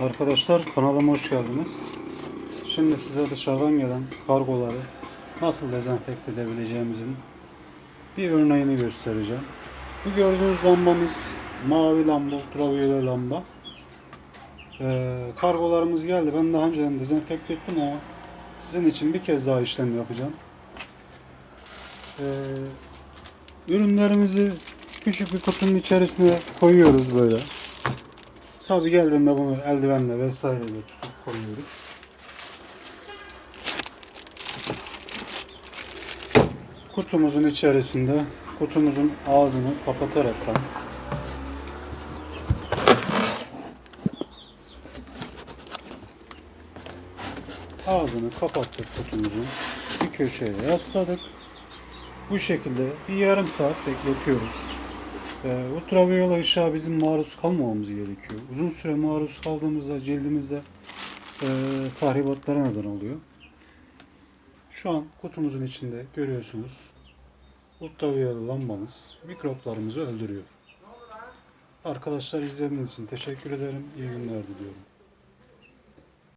Arkadaşlar kanalıma hoş geldiniz. Şimdi size dışarıdan gelen kargoları nasıl dezenfekte edebileceğimizin bir örneğini göstereceğim. Bu gördüğünüz lambamız mavi lamba, ultraviyole lamba. Ee, kargolarımız geldi. Ben daha önceden dezenfekte ettim ama sizin için bir kez daha işlem yapacağım. Ee, ürünlerimizi küçük bir kutunun içerisine koyuyoruz böyle. Tabi geldiğinde bunu eldivenle vesaireyle tutup koyuyoruz. Kutumuzun içerisinde kutumuzun ağzını kapataraktan ağzını kapattık kutumuzun bir köşeye yasladık. Bu şekilde bir yarım saat bekletiyoruz. Ee, ultraviyole ışığa bizim maruz kalmamamız gerekiyor. Uzun süre maruz kaldığımızda cildimizde e, tahribatlara neden oluyor. Şu an kutumuzun içinde görüyorsunuz ultraviyole lambamız mikroplarımızı öldürüyor. Arkadaşlar izlediğiniz için teşekkür ederim. İyi günler diliyorum.